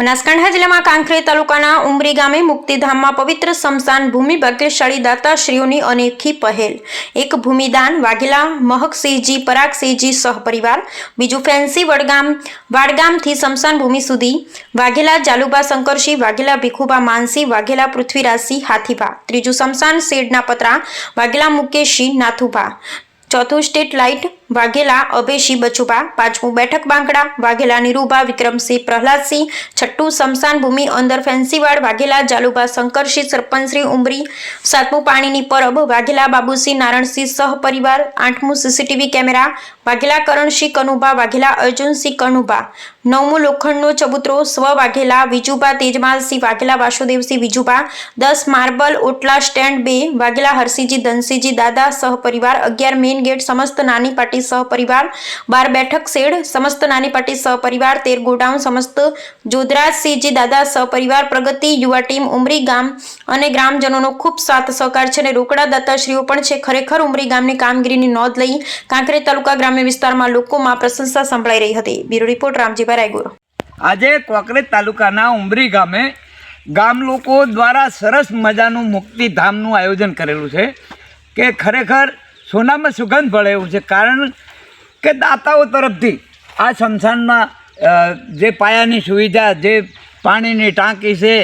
બનાસકાંઠા જિલ્લામાં કાંકરેજ તાલુકાના ઉમરી ગામે મુક્તિધામમાં પવિત્ર શમશાન ભૂમિ ભાગ્યશાળી દાતાશ્રીઓની અનેખી પહેલ. એક ભૂમિદાન વાઘેલા મહકસિંહજી, પરાગસિંહજી સહપરિવાર બીજું ફેન્સી વડગામ, વાડગામથી શમશાન ભૂમિ સુધી, વાઘેલા જાલુબા શંકરસિંહ, વાઘેલા ભીખુબા માનસી વાઘેલા પૃથ્વીરાજસિંહ હાથીભા, ત્રીજું સમશાન શેડના પતરા વાઘેલા મુકેશસિંહ નાથુભા ચોથું સ્ટેટ લાઇટ, વાઘેલા, અભયસિંહ બચુભા. પાંચમું બેઠક બાંકડા, વાઘેલા, નિરૂભા, વિક્રમસિંહ પ્રહલાદસિંહ. છઠ્ઠું સ્મશાન ભૂમિ અંદર ફેન્સીવાડ, વાઘેલા, જાલુભા, શંકરસિંહ, સરપંચશ્રી, ઉમરી. સાતમું પાણીની પરબ, વાઘેલા, બાબુસિંહ, નારણસિંહ સહપરિવાર આઠમું સીસીટીવી કેમેરા, વાઘેલા, કરણસિંહ કનુભા, વાઘેલા, અર્જુનસિંહ કનુભા. નવમું લોખંડનો ચબુતરો, સ્વ વાઘેલા, વિજુભા, તેજમાલસિંહ, વાઘેલા, વાસુદેવસિંહ, વિજુભા. દસ માર્બલ, ઓટલા સ્ટેન્ડ બે, વાઘેલા, હરસિંહજી, ધનસિંહજી, દાદા સહપરિવાર અગિયાર મેઇન ગેટ સમસ્ત નાની પાટી સહપરિવાર, બાર બેઠક શેડ, સમસ્ત નાની પાટી સહપરિવાર, તેર ગોડાઉન, સમસ્ત જોધરાજસિંહજી દાદા સહપરિવાર, પ્રગતિ યુવા ટીમ, ઉમરી ગામ અને ગ્રામજનોનો ખૂબ સાથ સહકાર છે અને રોકડા દાતાશ્રીઓ પણ છે. ખરેખર ઉમરી ગામની કામગીરીની નોંધ લઈ કાંકરેજ તાલુકા ગ્રામ્ય વિસ્તારમાં લોકોમાં પ્રશંસા સંભળાઈ રહી હતી. Bureau report, Ramjibhai Raigur. આજે કોકરેજ તાલુકાના ઉમરી ગામે ગામ લોકો દ્વારા સરસ મજાનું મુક્તિધામનું આયોજન કરેલું છે કે ખરેખર સોનામાં સુગંધ ભળે એવું છે. કારણ કે દાતાઓ તરફથી આ સ્મશાનમાં જે પાયાની સુવિધા, જે પાણીની ટાંકી છે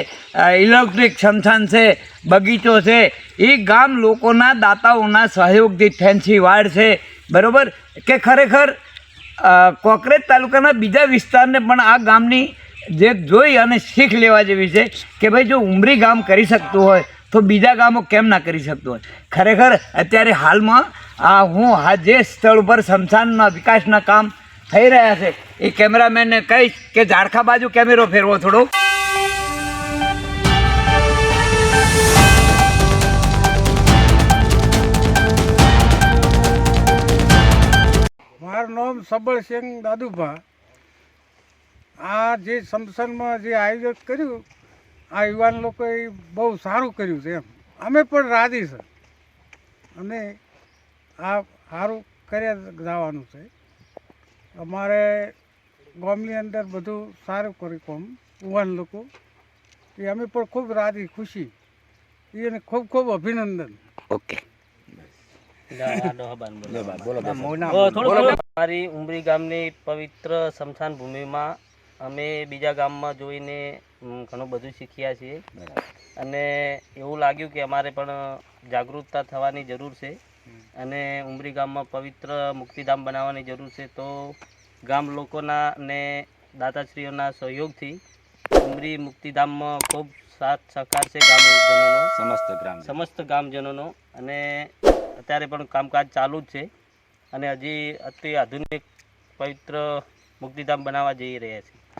ઇલેક્ટ્રિક સ્મશાન છે, બગીચો છે, એ ગામ લોકોના દાતાઓના સહયોગથી ફેન્સી વાડ છે. બરાબર? કે ખરેખર કોકરેજ તાલુકાના બીજા વિસ્તારને પણ આ ગામની જે જોઈ અને શીખ લેવા જેવી છે કે ભાઈ જો ઉમરી ગામ કરી શકતું હોય તો બીજા ગામો કેમ ના કરી શકતો હોય? ખરેખર અત્યારે હાલમાં આ હું આ જે સ્થળ ઉપર શમશાનના વિકાસના કામ થઈ રહ્યા છે, એ કેમેરામેનને કહીશ કે ઝાડખા બાજુ કેમેરો ફેરવો થોડો. મારું નામ સબળસિંહ દાદુભા. આ જે શમશાનમાં જે આયોજન કર્યું આ યુવાન લોકોએ બહુ સારું કર્યું છે એમ. અમે પણ રાજી છે. અને આ સારું કર્યા જવાનું છે. અમારે ગામની અંદર બધું સારું કર્યું કોમ યુવાન લોકો. એ અમે પણ ખૂબ રાજી ખુશી. એને ખૂબ ખૂબ અભિનંદન. ઓકે. મારી ઉમરી ગામની પવિત્ર સ્મશાન ભૂમિમાં અમે બીજા ગામમાં જોઈને ઘણું બધું શીખ્યા છીએ. અને એવું લાગ્યું કે અમારે પણ જાગૃતતા થવાની જરૂર છે. અને ઉમરી ગામમાં પવિત્ર મુક્તિધામ બનાવવાની જરૂર છે. તો ગામ લોકોના અને દાતાશ્રીઓના સહયોગથી ઉમરી મુક્તિધામમાં ખૂબ સાથ સહકાર છે ગામજનોનો. સમસ્ત ગ્રામ સમસ્ત ગામજનોનો. અને અત્યારે પણ કામકાજ ચાલુ જ છે. અને હજી અતિ આધુનિક પવિત્ર મુક્તિધામ બનાવવા જઈ રહ્યા છે